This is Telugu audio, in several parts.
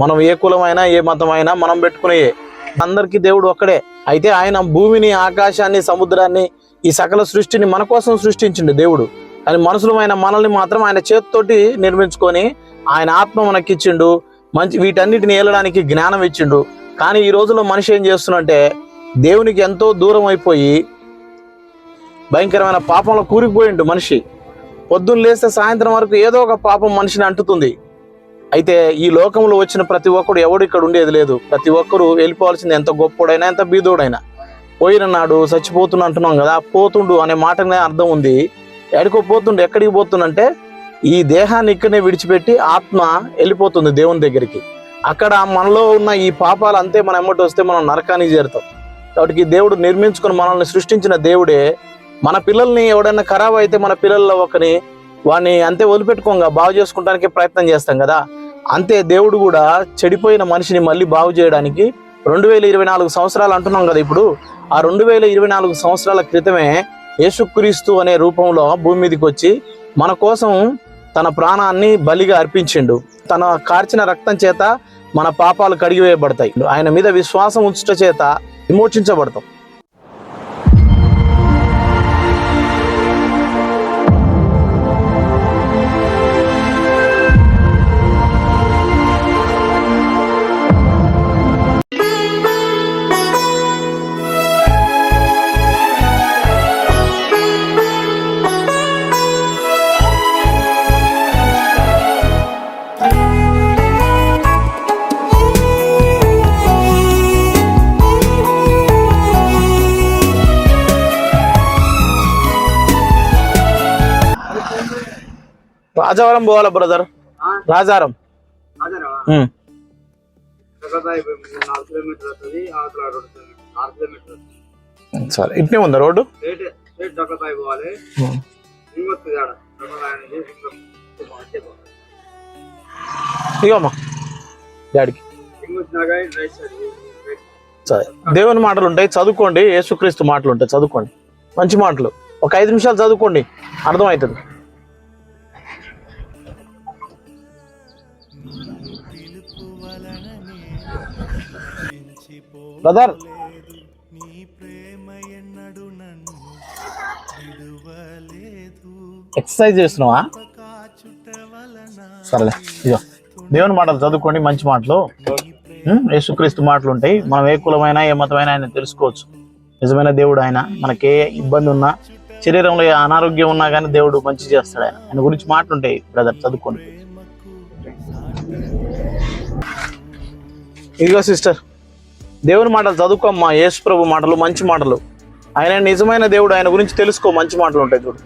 మనం ఏ కులమైనా ఏ మతమైనా మనం పెట్టుకునే అందరికీ దేవుడు ఒక్కడే. అయితే ఆయన భూమిని ఆకాశాన్ని సముద్రాన్ని ఈ సకల సృష్టిని మన కోసం సృష్టించిండు దేవుడు. కానీ మనుషులమైన మనల్ని మాత్రం ఆయన చేతితోటి నిర్మించుకొని ఆయన ఆత్మ మనకిచ్చిండు. మంచి వీటన్నిటిని ఏలడానికి జ్ఞానం ఇచ్చిండు. కానీ ఈ రోజుల్లో మనిషి ఏం చేస్తున్నంటే దేవునికి ఎంతో దూరం అయిపోయి భయంకరమైన పాపంలో కూరుకుపోయిండు మనిషి. పొద్దున్న లేస్తే సాయంత్రం వరకు ఏదో ఒక పాపం మనిషిని అంటుతుంది. అయితే ఈ లోకంలో వచ్చిన ప్రతి ఒక్కడు ఎవడు ఇక్కడ ఉండేది లేదు. ప్రతి ఒక్కరు వెళ్ళిపోవాల్సింది ఎంత గొప్పోడైనా ఎంత బీదోడైనా. పోయిన నాడు చచ్చిపోతున్నా అంటున్నాం కదా పోతుండు అనే మాటనే అర్థం ఉంది. ఎక్కడికో పోతుండు ఎక్కడికి పోతుండంటే ఈ దేహాన్ని ఇక్కడనే విడిచిపెట్టి ఆత్మ వెళ్ళిపోతుంది దేవుని దగ్గరికి. అక్కడ మనలో ఉన్న ఈ పాపాలు అంతే మనం ఎమ్మటి వస్తే మనం నరకానికి చేరుతాం. కాబట్టి దేవుడు నిర్మించుకుని మనల్ని సృష్టించిన దేవుడే మన పిల్లల్ని ఎవడైనా ఖరాబ్ అయితే మన పిల్లల్లో ఒకని వాడిని అంతే వదిలిపెట్టుకోంగా బాగు చేసుకోవడానికి ప్రయత్నం చేస్తాం కదా. అంతే దేవుడు కూడా చెడిపోయిన మనిషిని మళ్ళీ బాగు చేయడానికి రెండు వేల ఇరవై నాలుగు సంవత్సరాలు అంటున్నాం కదా ఇప్పుడు. ఆ రెండు వేల ఇరవై నాలుగు సంవత్సరాల క్రితమే యేసుక్రీస్తు అనే రూపంలో భూమి మీదకి వచ్చి మన కోసం తన ప్రాణాన్ని బలిగా అర్పించిండు. తన కార్చిన రక్తం చేత మన పాపాలు కడిగివేయబడతాయి. ఆయన మీద విశ్వాసం ఉంచుట చేత విమోచించబడతాం. రాజవరం పోవాలా బ్రదర్ రాజారం. సరే ఇట్నే ఉందా రోడ్డు? ఇగమ్మా డాడీకి. సరే దేవుని మాటలు ఉంటాయి చదువుకోండి యేసుక్రీస్తు మాటలు ఉంటాయి చదువుకోండి. మంచి మాటలు. ఒక ఐదు నిమిషాలు చదువుకోండి అర్థమవుతుంది. బ్రదర్ ఎక్సర్సైజ్ చేస్తున్నావా? సరేలే ఇదో దేవుని మాటలు చదువుకోండి మంచి మాటలు. యేసుక్రీస్తు మాటలు ఉంటాయి. మనం ఏ కులమైనా ఏ మతమైనా ఆయన తెలుసుకోవచ్చు. నిజమైన దేవుడు ఆయన. మనకే ఇబ్బంది ఉన్నా శరీరంలో ఏ అనారోగ్యం ఉన్నా కానీ దేవుడు మంచి చేస్తాడు ఆయన. ఆయన గురించి మాటలు ఉంటాయి బ్రదర్ చదువుకోండి. ఇదిగో సిస్టర్ దేవుని మాటలు చదువుకోమ్మా యేసు ప్రభు మాటలు మంచి మాటలు. ఆయన నిజమైన దేవుడు ఆయన గురించి తెలుసుకో మంచి మాటలు ఉంటాయి చూడు.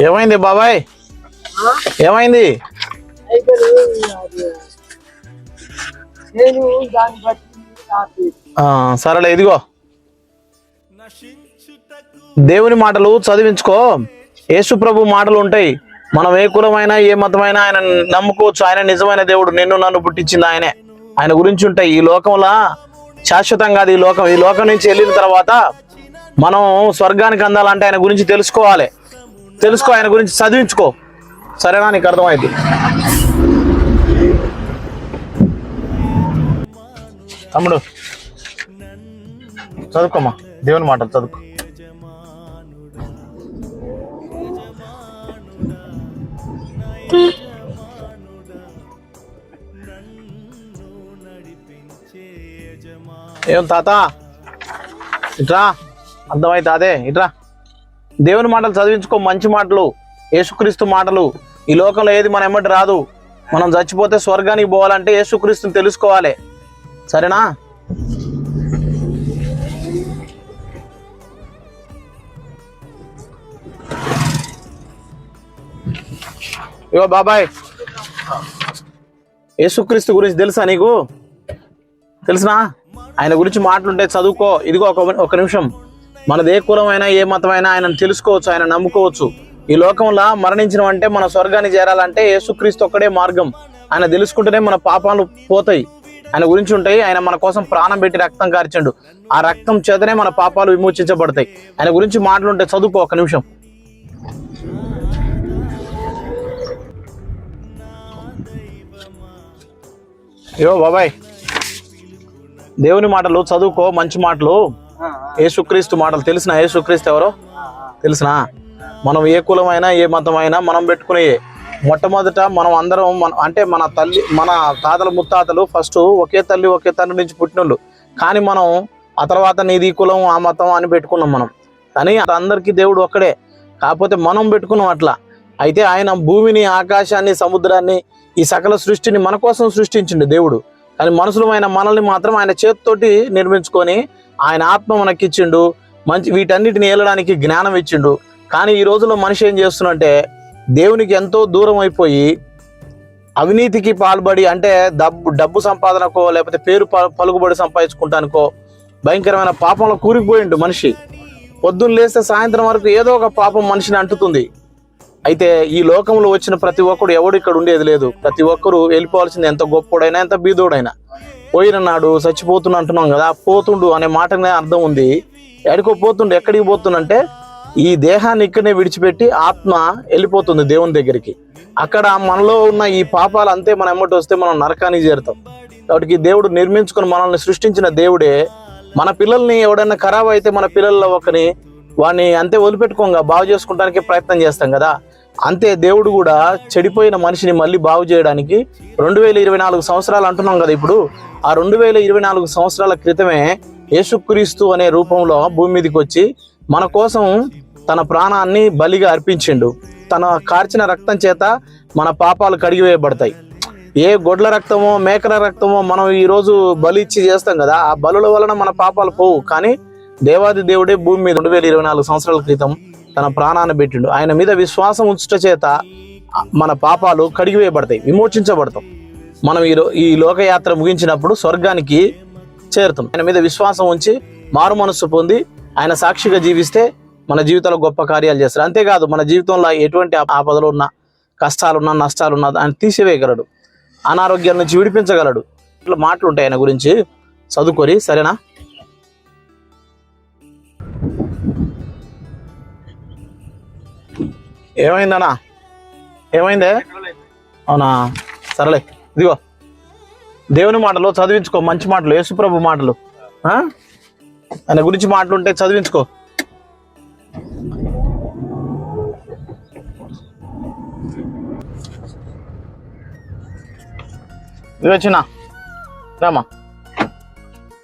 ఏమైంది బాబాయ్? ఏమైంది? సరేలే ఇదిగో. దేవుని మాటలు చదివించుకో. యేసు ప్రభు మాటలు ఉంటాయి. మనం ఏ కులమైనా ఏ మతమైనా ఆయన నమ్ముకోవచ్చు. ఆయన నిజమైన దేవుడు. నిన్ను నన్ను పుట్టించింది ఆయనే. ఆయన గురించి ఉంటాయి. ఈ లోకంలో శాశ్వతం కాదు ఈ లోకం. ఈ లోకం నుంచి వెళ్ళిన తర్వాత మనం స్వర్గానికి అందాలంటే ఆయన గురించి తెలుసుకోవాలి. తెలుసుకో ఆయన గురించి చదివించుకో. సరేనా? నీకు అర్థమైంది. తమ్ముడు చదువుకోమ్మా. దేవుని మాటలు చదువుకో. ఏం తాత? ఇట్రా అర్థమైతే అదే ఇట్రా. దేవుని మాటలు చదివించుకో మంచి మాటలు యేసుక్రీస్తు మాటలు. ఈ లోకంలో ఏది మన ఎమ్మటి రాదు. మనం చచ్చిపోతే స్వర్గానికి పోవాలంటే యేసుక్రీస్తుని తెలుసుకోవాలి. సరేనా? ఇగో బాబాయ్. యేసుక్రీస్తు గురించి తెలుసా నీకు? తెలుసునా? ఆయన గురించి మాటలుంటే చదువుకో. ఇదిగో ఒక ఒక నిమిషం. మనది ఏ కులమైనా ఏ మతమైనా ఆయనను తెలుసుకోవచ్చు ఆయన నమ్ముకోవచ్చు. ఈ లోకంలో మరణించిన అంటే మన స్వర్గాన్ని చేరాలంటే యేసుక్రీస్తు ఒక్కడే మార్గం. ఆయన తెలుసుకుంటేనే మన పాపాలు పోతాయి. ఆయన గురించి ఉంటాయి ఆయన మన కోసం ప్రాణం పెట్టి రక్తం కార్చండు. ఆ రక్తం చేతనే మన పాపాలు విమోచించబడతాయి. ఆయన గురించి మాటలుంటే చదువుకో ఒక నిమిషం. అయ్యో బాబాయ్. దేవుని మాటలు చదువుకో మంచి మాటలు. యేసుక్రీస్తు మాటలు తెలిసిన యేసుక్రీస్తు ఎవరో? తెలిసిన? మనం ఏ కులమైనా ఏ మతమైనా మనం పెట్టుకునే మొట్టమొదట మనం అందరం మన అంటే మన తల్లి మన తాతలు ముత్తాతలు ఫస్ట్ ఒకే తల్లి ఒకే తండ్రి నుంచి పుట్టినోళ్ళు. కానీ మనం ఆ తర్వాత నీది కులం ఆ మతం అని పెట్టుకున్నాం మనం. కానీ అందరికీ దేవుడు ఒక్కడే. కాకపోతే మనం పెట్టుకున్నాం అట్లా. అయితే ఆయన భూమిని ఆకాశాన్ని సముద్రాన్ని ఈ సకల సృష్టిని మన కోసం సృష్టించిండు దేవుడు. కానీ మనుషులమైన మనల్ని మాత్రం ఆయన చేతితోటి నిర్మించుకొని ఆయన ఆత్మ మనకిచ్చిండు. మంచి వీటన్నిటిని ఏలడానికి జ్ఞానం ఇచ్చిండు. కానీ ఈ రోజుల్లో మనిషి ఏం చేస్తున్నంటే దేవునికి ఎంతో దూరం అయిపోయి అవినీతికి పాల్పడి అంటే డబ్బు డబ్బు సంపాదనకో లేకపోతే పేరు ప- పలుకుబడి సంపాదించుకుంటానికో భయంకరమైన పాపంలో కూరికిపోయిండు మనిషి. పొద్దున్న లేస్తే సాయంత్రం వరకు ఏదో ఒక పాపం మనిషిని అంటుతుంది. అయితే ఈ లోకంలో వచ్చిన ప్రతి ఒక్కడు ఎవడు ఇక్కడ ఉండేది లేదు. ప్రతి ఒక్కరు వెళ్ళిపోవాల్సింది ఎంత గొప్పోడైనా ఎంత బీదోడైనా. పోయిన నాడు చచ్చిపోతున్నా అంటున్నాం కదా పోతుండు అనే మాటనే అర్థం ఉంది. ఎక్కడికో పోతుండు ఎక్కడికి పోతుండంటే ఈ దేహాన్ని ఇక్కడనే విడిచిపెట్టి ఆత్మ వెళ్ళిపోతుంది దేవుని దగ్గరికి. అక్కడ మనలో ఉన్న ఈ పాపాలు అంతే మన ఎమ్మటి వస్తే మనం నరకానికి చేరుతాం. కాబట్టి దేవుడు నిర్మించుకుని మనల్ని సృష్టించిన దేవుడే మన పిల్లల్ని ఎవడైనా ఖరాబ్ అయితే మన పిల్లల్లో ఒకని వాడిని అంతే వదిలిపెట్టుకోగా బాగు చేసుకోవడానికి ప్రయత్నం చేస్తాం కదా. అంతే దేవుడు కూడా చెడిపోయిన మనిషిని మళ్ళీ బాగు చేయడానికి రెండు వేల ఇరవై నాలుగు సంవత్సరాలు అంటున్నాం కదా ఇప్పుడు. ఆ రెండు వేల ఇరవై నాలుగు సంవత్సరాల క్రితమే యేసుక్రీస్తు అనే రూపంలో భూమి మీదకి వచ్చి మన కోసం తన ప్రాణాన్ని బలిగా అర్పించిండు. తన కార్చిన రక్తం చేత మన పాపాలు కడిగివేయబడతాయి. ఏ గొడ్ల రక్తమో మేకల రక్తమో మనం ఈరోజు బలి ఇచ్చి చేస్తాం కదా ఆ బలుల వలన మన పాపాలు పోవు. కానీ దేవాది దేవుడే భూమి మీద రెండు వేల ఇరవై నాలుగు సంవత్సరాల క్రితం తన ప్రాణాన్ని పెట్టిండు. ఆయన మీద విశ్వాసం ఉంచుట చేత మన పాపాలు కడిగివేయబడతాయి విమోచించబడతాం. మనం ఈ ఈ లోకయాత్ర ముగించినప్పుడు స్వర్గానికి చేరుతాం. ఆయన మీద విశ్వాసం ఉంచి మారు మనస్సు పొంది ఆయన సాక్షిగా జీవిస్తే మన జీవితంలో గొప్ప కార్యాలు చేస్తారు. అంతేకాదు మన జీవితంలో ఎటువంటి ఆ- ఆపదలు ఉన్నా కష్టాలున్నా నష్టాలున్నా ఆయన తీసివేయగలడు. అనారోగ్యాల నుంచి విడిపించగలడు. ఇట్లా మాటలు ఉంటాయి ఆయన గురించి. చదువుకొని సరేనా? ఏమైందనా ఏమైందే? అవునా? సరేలే ఇదిగో. దేవుని మాటలు చదివించుకో మంచి మాటలు యేసుప్రభు మాటలు. ఆయన గురించి మాటలు ఉంటే చదివించుకో. ఇది వచ్చిన రామా.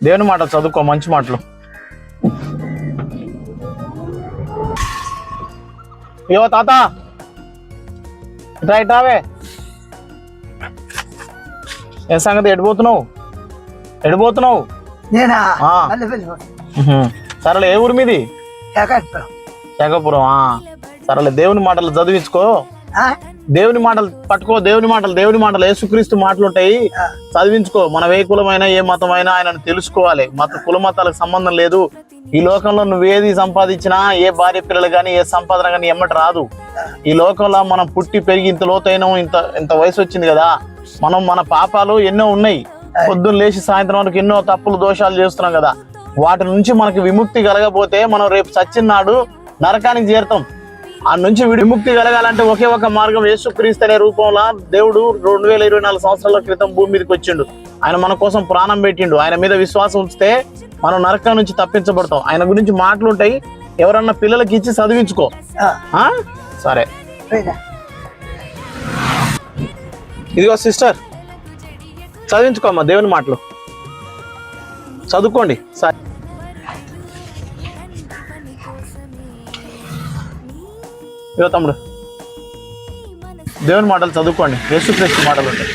దేవుని మాటలు చదువుకో మంచి మాటలు. ఏవో తాత ఇట్రా ఇట్రావే ఏ సంగతి ఎడిపోతున్నావు ఎడిపోతున్నావు నేనా ఆ. మల్లెపల్లి ఉహుం. సరేలే ఏ ఊరి మీది? శేఖపురం ఆ. సరేలే దేవుని మాటలు చదివించుకో? దేవుని మాటలు పట్టుకో దేవుని మాటలు దేవుని మాటలు యేసుక్రీస్తు మాటలు ఉంటాయి. చదివించుకో. మన ఏ కులమైనా ఏ మతమైనా ఆయనను తెలుసుకోవాలి. మత కుల మతాలకు సంబంధం లేదు. ఈ లోకంలో నువ్వేది సంపాదించినా ఏ భార్య పిల్లలు కానీ ఏ సంపాదన కానీ ఎమ్మటి రాదు. ఈ లోకంలో మనం పుట్టి పెరిగి ఇంత లోతైన ఇంత ఇంత వయసు వచ్చింది కదా మనం మన పాపాలు ఎన్నో ఉన్నాయి. పొద్దున్న లేచి సాయంత్రం వరకు ఎన్నో తప్పులు దోషాలు చేస్తున్నాం కదా. వాటి నుంచి మనకి విముక్తి కలగపోతే మనం రేపు చచ్చిన నాడు నరకానికి చేరుతాం. ఆ నుంచి విడి- విముక్తి కలగాలంటే ఒకే ఒక మార్గం యేసుక్రీస్తు అనే రూపంలో దేవుడు రెండు వేల ఇరవై నాలుగు సంవత్సరాల క్రితం భూమి మీదకి వచ్చిండు. ఆయన మన కోసం ప్రాణం పెట్టిండు. ఆయన మీద విశ్వాసం ఉంచితే మనం నరకం నుంచి తప్పించబడతాం. ఆయన గురించి మాటలు ఉంటాయి ఎవరన్నా పిల్లలకి ఇచ్చి చదివించుకో? సరే. ఇదిగో సిస్టర్ చదివించుకో అమ్మా దేవుని మాటలు. చదువుకోండి. సరే. ఇదిగో తమ్ముడు. దేవుని మాటలు చదువుకోండి. యేసుక్రీస్తు మాటలు ఉంటాయి.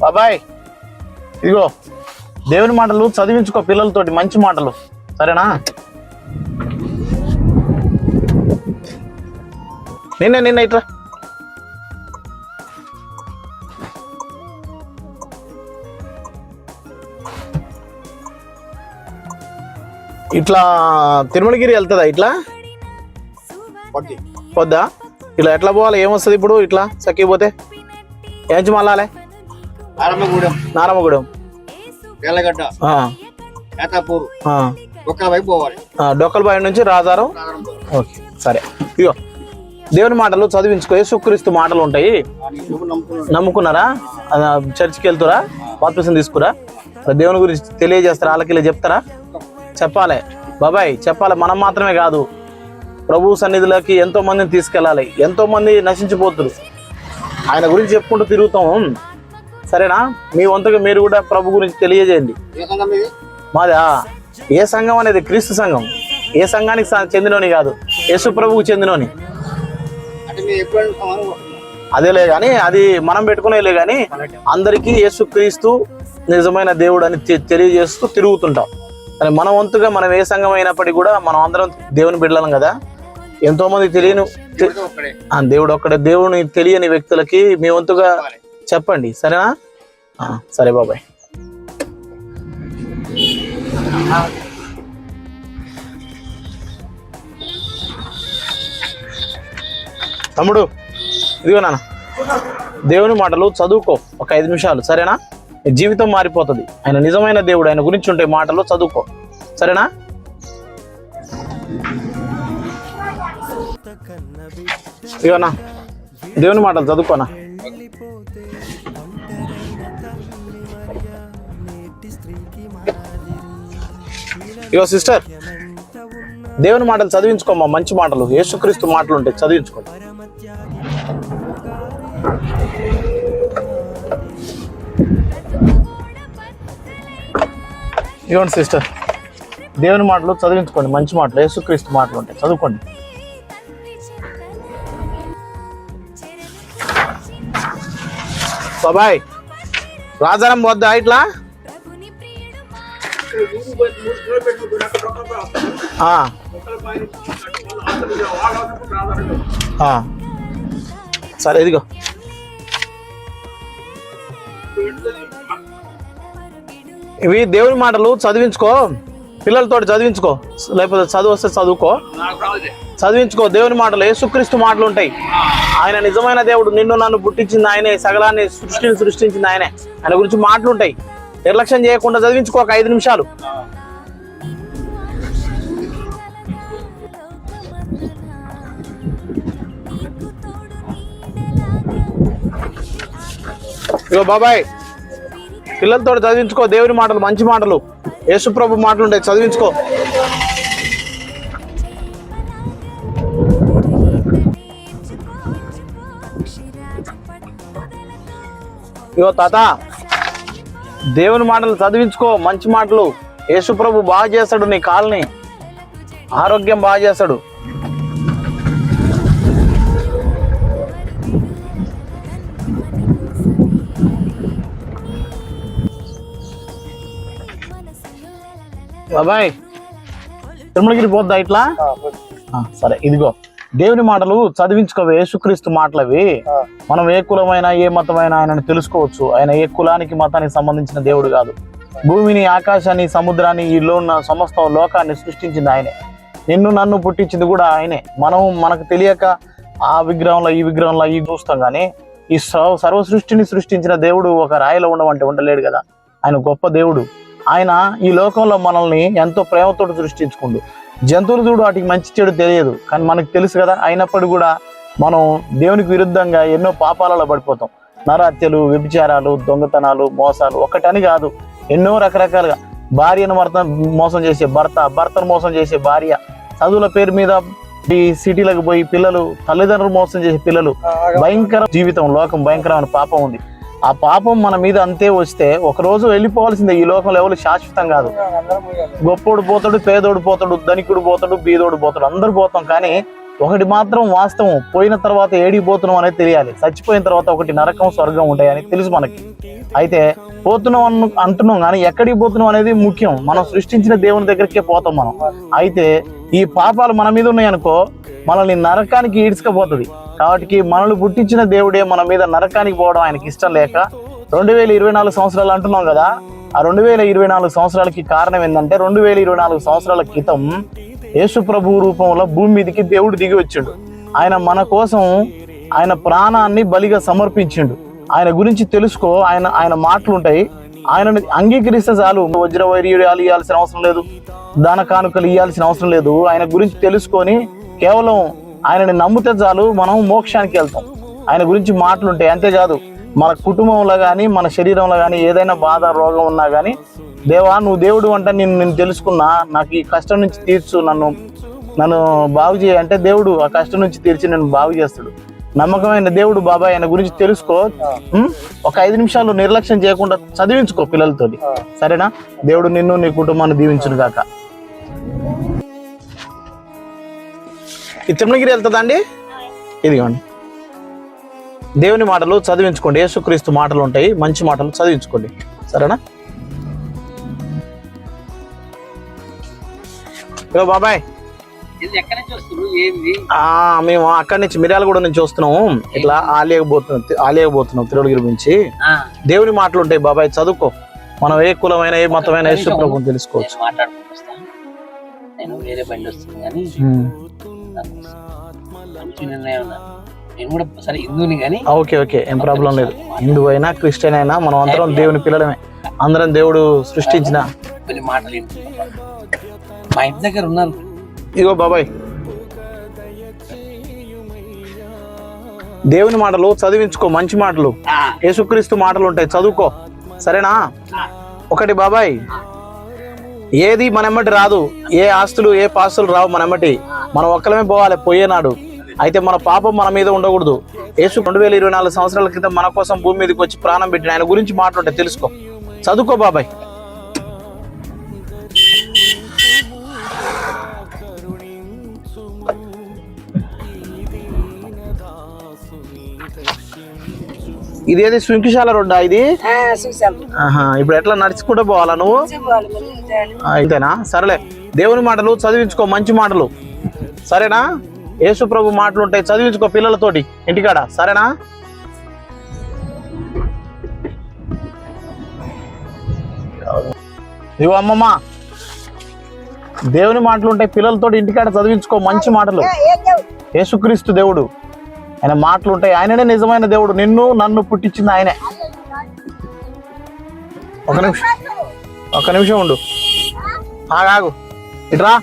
బాబాయ్ ఇదిగో దేవుని మాటలు చదివించుకో పిల్లలతోటి మంచి మాటలు. సరేనా? నిన్న నిన్న ఇట్లా ఇట్లా తిరుమలగిరి వెళ్తుందా ఇట్లా? వద్దా? ఇట్లా ఎట్లా పోవాలి? ఏమొస్తుంది ఇప్పుడు ఇట్లా? సక్కిపోతే ఏంచి మళ్ళాలే నారమ్మగూడెం ఎల్లగడ్డ పోవాలి. ఆ, డొక్కలబాయి నుంచి రాజారం. ఓకే సరే. ఇగో దేవుని మాటలు చదివించుకో. యేసుక్రీస్తు మాటలు ఉంటాయి. నమ్ముకున్నారా? చర్చికి వెళ్తురా? బాప్తిసం తీసుకురా? దేవుని గురించి తెలియజేస్తారా? వాళ్ళకి చెప్తారా? చెప్పాలి. బాబాయ్ చెప్పాలి. మనం మాత్రమే కాదు. ప్రభు సన్నిధిలోకి ఎంతో మందిని తీసుకెళ్ళాలి. ఎంతో మంది నశించిపోతురు. ఆయన గురించి చెప్పుకుంటూ తిరుగుతాం. సరేనా? మీ వంతుగా మీరు కూడా ప్రభు గురించి తెలియజేయండి. మాదా? ఏ సంఘం అనేది క్రీస్తు సంఘం. ఏ సంఘానికి చెందినోని కాదు. యేసు ప్రభువుకు చెందినోని. అదేలే కానీ అది మనం పెట్టుకునేలే కానీ అందరికీ యేసుక్రీస్తు నిజమైన దేవుడు అని తెలియజేస్తూ తిరుగుతుంటాం. కానీ మన వంతుగా మనం ఏ సంఘం అయినప్పటికీ కూడా మనం అందరం దేవుని బిడ్డలం కదా. ఎంతో మంది తెలియని దేవుడు ఒక్కడే. దేవుని తెలియని వ్యక్తులకి మీ వంతుగా చెప్పండి. సరేనా? సరే బాబాయ్. తమ్ముడు ఇదిగో నాన్న. దేవుని మాటలు చదువుకో. ఒక ఐదు నిమిషాలు. సరేనా? జీవితం మారిపోతుంది. ఆయన నిజమైన దేవుడు ఆయన గురించి ఉంటే మాటలు చదువుకో. సరేనా? ఇవనా దేవుని మాటలు చదువుకోనా? ఇగో సిస్టర్ దేవుని మాటలు చదివించుకోమ్మా మంచి మాటలు. యేసుక్రీస్తు మాటలు ఉంటాయి చదివించుకో ఇవ్వండి సిస్టర్. దేవుని మాటలు చదివించుకోండి. మంచి మాటలు. యేసుక్రీస్తు మాటలు ఉంటాయి. చదువుకోండి. బాబాయ్ రాజారం పోద్దా ఇట్లా? సరే ఇదిగో. ఇవి దేవుని మాటలు చదివించుకో పిల్లలతో చదివించుకో లేకపోతే చదువు వస్తే చదువుకో. చదివించుకో దేవుని మాటలు యేసుక్రీస్తు మాటలు ఉంటాయి. ఆయన నిజమైన దేవుడు నిన్ను నన్ను పుట్టించింది ఆయనే సగలాన్ని సృష్టిని సృష్టించింది ఆయనే. ఆయన గురించి మాటలు ఉంటాయి. నిర్లక్ష్యం చేయకుండా చదివించుకో ఒక ఐదు నిమిషాలు. ఇగో బాబాయ్ పిల్లలతో చదివించుకో దేవుని మాటలు మంచి మాటలు. యేసుప్రభు మాటలు ఉంటాయి చదివించుకో. ఇగో తాత దేవుని మాటలు చదివించుకో మంచి మాటలు. యేసుప్రభు బాగా చేస్తాడు నీ కాల్ని. ఆరోగ్యం బాగా చేస్తాడు. బాబాయ్ తిరుమలగిరి పోద్దా ఇట్లా? సరే ఇదిగో. దేవుని మాటలు చదివించుకోవే యేసుక్రీస్తు మాటలు అవి మనం ఏ కులమైనా ఏ మతమైనా ఆయనను తెలుసుకోవచ్చు. ఆయన ఏ కులానికి మతానికి సంబంధించిన దేవుడు కాదు. భూమిని ఆకాశాన్ని సముద్రాన్ని ఈలో ఉన్న సమస్త లోకాన్ని సృష్టించింది ఆయనే. నిన్ను నన్ను పుట్టించింది కూడా ఆయనే. మనం మనకు తెలియక ఆ విగ్రహంలో ఈ విగ్రహంలో ఈ చూస్తాం కానీ ఈ సర్వ సర్వ సృష్టిని సృష్టించిన దేవుడు ఒక రాయిలో ఉండమంటే ఉండలేడు కదా. ఆయన గొప్ప దేవుడు. ఆయన ఈ లోకంలో మనల్ని ఎంతో ప్రేమతో సృష్టించుకుండు. జంతువులు చూడు వాటికి మంచి చెడు తెలియదు కానీ మనకు తెలుసు కదా అయినప్పటికీ కూడా మనం దేవునికి విరుద్ధంగా ఎన్నో పాపాలలో పడిపోతాం. నరహత్యలు వ్యభిచారాలు దొంగతనాలు మోసాలు ఒకటని కాదు ఎన్నో రకరకాలుగా. భార్యను భర్త మోసం చేసే భర్త భర్తను మోసం చేసే భార్య చదువుల పేరు మీద ఈ సిటీలకు పోయి పిల్లలు తల్లిదండ్రులు మోసం చేసే పిల్లలు భయంకర జీవితం లోకం భయంకరమైన పాపం ఉంది. ఆ పాపం మన మీద అంతే వస్తే ఒకరోజు వెళ్ళిపోవాల్సిందే. ఈ లోకంలో ఎవరు శాశ్వతం కాదు. గొప్పోడు పోతాడు పేదోడు పోతాడు ధనికుడు పోతాడు బీదోడు పోతాడు. అందరు పోతాం కానీ ఒకటి మాత్రం వాస్తవం. పోయిన తర్వాత ఏడిపోతున్నాం అనేది తెలియాలి. చచ్చిపోయిన తర్వాత ఒకటి నరకం స్వర్గం ఉంటాయని తెలుసు మనకి. అయితే పోతున్నాం అను అంటున్నాం కానీ ఎక్కడికి పోతున్నాం అనేది ముఖ్యం. మనం సృష్టించిన దేవుని దగ్గరికే పోతాం మనం. అయితే ఈ పాపాలు మన మీద ఉన్నాయనుకో మనల్ని నరకానికి ఈడ్చుకపోతుంది. కాబట్టి మనల్ని పుట్టించిన దేవుడే మన మీద నరకానికి పోవడం ఆయనకి ఇష్టం లేక రెండు వేల ఇరవై నాలుగు సంవత్సరాలు అంటున్నాం కదా ఆ రెండు వేల ఇరవై నాలుగు సంవత్సరాలకి కారణం ఏంటంటే రెండు వేల ఇరవై నాలుగు సంవత్సరాల క్రితం యేసు ప్రభు రూపంలో భూమి మీదకి దేవుడు దిగి వచ్చిండు. ఆయన మన కోసం ఆయన ప్రాణాన్ని బలిగా సమర్పించిండు. ఆయన గురించి తెలుసుకో ఆయన ఆయన మాటలు ఉంటాయి. ఆయనని అంగీకరిస్తే చాలు. వజ్ర వైర్యాలు ఇవ్వాల్సిన అవసరం లేదు. దాన కానుకలు ఇవ్వాల్సిన అవసరం లేదు. ఆయన గురించి తెలుసుకొని కేవలం ఆయనని నమ్మితే చాలు మనం మోక్షానికి వెళ్తాం. ఆయన గురించి మాటలు ఉంటాయి అంతేకాదు మన కుటుంబంలో కానీ మన శరీరంలో కానీ ఏదైనా బాధ రోగం ఉన్నా కానీ దేవా నువ్వు దేవుడు అంటే నేను నేను తెలుసుకున్నా నాకు ఈ కష్టం నుంచి తీర్చు నన్ను నన్ను బాగు చేయ అంటే దేవుడు ఆ కష్టం నుంచి తీర్చి నన్ను బాగు చేస్తాడు. నమ్మకమైన దేవుడు బాబాయ్ ఆయన గురించి తెలుసుకో? ఒక ఐదు నిమిషాలు నిర్లక్ష్యం చేయకుండా చదివించుకో పిల్లలతోటి. సరేనా? దేవుడు నిన్ను నీ కుటుంబాన్ని దీవించును గాక ఈ తిరుమలగిరి వెళ్తుందా అండి? ఇదిగోండి. దేవుని మాటలు చదివించుకోండి. యేసుక్రీస్తు మాటలు ఉంటాయి. మంచి మాటలు చదివించుకోండి. సరేనా? ఇగో బాబాయ్. ఇది మేము అక్కడి నుంచి మిర్యాలగూడ నుంచి వస్తున్నాము. ఇట్లా ఆలియకపోతున్నాం ఆలియకపోతున్నాం తిరుమలగిరి నుంచి. దేవుని మాటలు ఉంటాయి బాబాయ్. చదువుకో. మనం ఏ కులమైన ఏ మతమైన యేసు ప్రభువుని తెలుసుకోవచ్చు. నేను వేరే బండి వస్తుంది కానీ. నేను కూడా సరే హిందువుని కానీ ఓకే ఓకే ఏం ప్రాబ్లం లేదు. హిందూ అయినా క్రిస్టియన్ అయినా మనం అందరం దేవుని పిల్లలమే. అందరం దేవుడు సృష్టించిన. కొన్ని మాటలు. మా ఇంటి దగ్గర ఉన్నారు. ఇగో బాబాయ్. దేవుని మాటలు చదివించుకో మంచి మాటలు. యేసుక్రీస్తు మాటలు ఉంటాయి చదువుకో. సరేనా? ఒకటి బాబాయ్. ఏది మనెమ్మటి రాదు ఏ ఆస్తులు ఏ పాస్తులు రావు మనెమ్మటి మనం ఒక్కలమే పోవాలి పోయేనాడు అయితే మన పాపం మన మీద ఉండకూడదు. యేసు రెండు వేల ఇరవై నాలుగు సంవత్సరాల క్రితం మన కోసం భూమి మీదకి వచ్చి ప్రాణం పెట్టిన ఆయన గురించి మాట్లాడే తెలుసుకో. చదువుకో బాబాయ్. ఇదేది సుంకిశాల రోడ్డా ఇది? ఆహా, ఇప్పుడు ఎట్లా నడుచుకుంటూ పోవాలా నువ్వు? ఇంతేనా? సరేలే. దేవుని మాటలు చదివించుకో మంచి మాటలు. సరేనా? యేసు ప్రభు మాటలు ఉంటాయి చదివించుకో పిల్లలతోటి ఇంటికాడ. సరేనా? ఇవో అమ్మమ్మ. దేవుని మాటలు ఉంటాయి పిల్లలతోటి ఇంటికాడ చదివించుకో మంచి మాటలు. యేసుక్రీస్తు దేవుడు. ఆయన మాటలు ఉంటాయి ఆయననే నిజమైన దేవుడు. నిన్ను నన్ను పుట్టించింది ఆయనే. ఒక నిమిషం. ఒక నిమిషం ఉండు. ఆగు, ఆగు. ఇట్రా.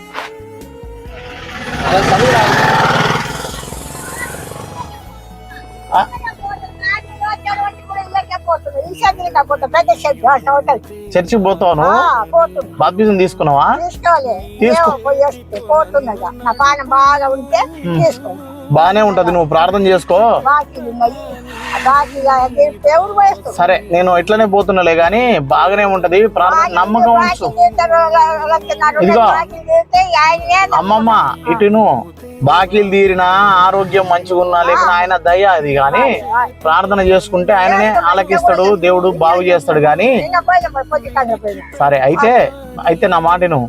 చర్చికి పోతాను బాప్తిజం తీసుకున్నావా? తీసుకో. బాగా ఉంటే తీసుకో. బానే ఉంటది నువ్వు ప్రార్థన చేసుకో. సరే నేను ఇట్లనే పోతున్నాలే గాని బాగానే ఉంటది ప్రార్థన నమ్మకం ఉంచు. ఇదిగో. అమ్మమ్మ ఇటును బాకీలు తీరినా ఆరోగ్యం మంచిగా ఉన్నా లేకున్నా ఆయన దయ అది గాని ప్రార్థన చేసుకుంటే ఆయననే ఆలకిస్తాడు దేవుడు బాగు చేస్తాడు గాని. సరే అయితే అయితే నా మాటను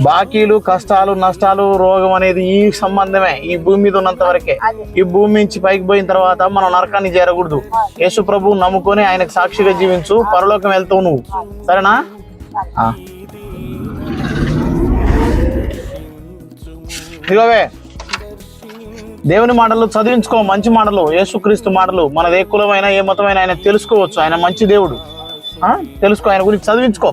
బాకీలు కష్టాలు నష్టాలు రోగం అనేది ఈ సంబంధమే ఈ భూమి మీద ఉన్నంత వరకే. ఈ భూమి నుంచి పైకి పోయిన తర్వాత మనం నరకాన్ని చేరకూడదు. యేసు ప్రభు నమ్ముకొని ఆయనకు సాక్షిగా జీవించు పరలోకం వెళ్తావు నువ్వు. సరేనా? ఇదిగోవే. దేవుని మాటలు చదివించుకో మంచి మాటలు యేసుక్రీస్తు మాటలు. మనది ఏ కులమైన ఏ మతమైన ఆయన తెలుసుకోవచ్చు. ఆయన మంచి దేవుడు. తెలుసుకో ఆయన గురించి చదివించుకో.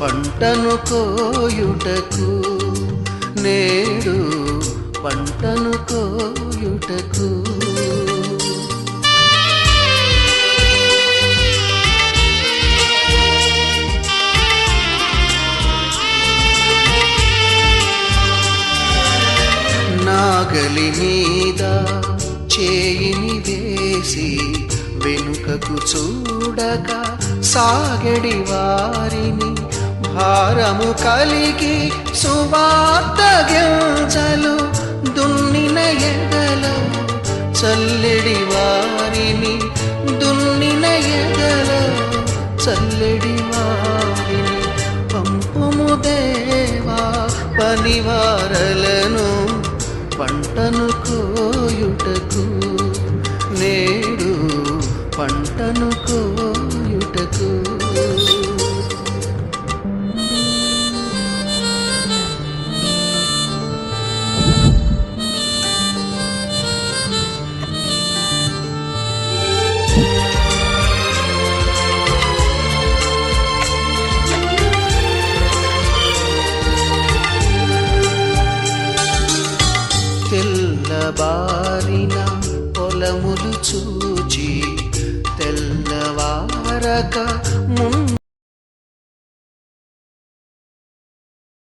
పంటను కోయుటకు నేడు పంటను కోయుటకు. నాగలి మీద చేయిని వేసి వెనుకకు చూడగా సాగడివారి భారము కలిగి సువార్త గింజలు దున్నిన ఎడలో. చల్లెడి వారిని దున్నిన ఎడలో. చల్లెడి వారిని పంపుము దేవా పనివారలను పంటను కోయుటకు.